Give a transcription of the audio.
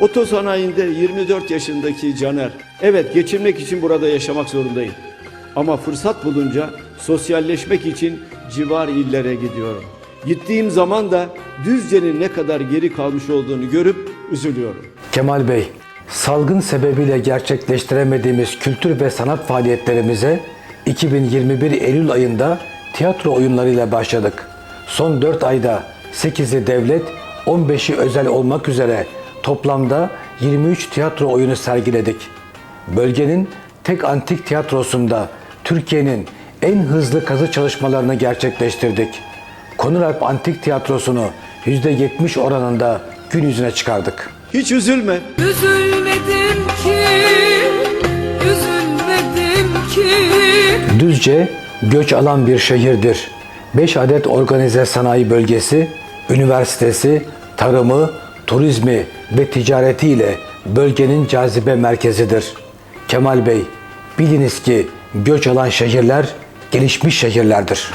Otosanayinde 24 yaşındaki Caner. Evet geçirmek için burada yaşamak zorundayım. Ama fırsat bulunca sosyalleşmek için civar illere gidiyorum. Gittiğim zaman da Düzce'nin ne kadar geri kalmış olduğunu görüp üzülüyorum. Kemal Bey, salgın sebebiyle gerçekleştiremediğimiz kültür ve sanat faaliyetlerimize 2021 Eylül ayında tiyatro oyunlarıyla başladık. Son 4 ayda 8'i devlet, 15'i özel olmak üzere toplamda 23 tiyatro oyunu sergiledik. Bölgenin tek antik tiyatrosunda Türkiye'nin en hızlı kazı çalışmalarını gerçekleştirdik. Konuralp Antik Tiyatrosu'nu %70 oranında gün yüzüne çıkardık. Hiç üzülme. Üzülmedim ki, üzülmedim ki. Düzce göç alan bir şehirdir. 5 adet organize sanayi bölgesi, üniversitesi, tarımı, turizmi ve ticaretiyle bölgenin cazibe merkezidir. Kemal Bey, biliniz ki göç alan şehirler gelişmiş şehirlerdir.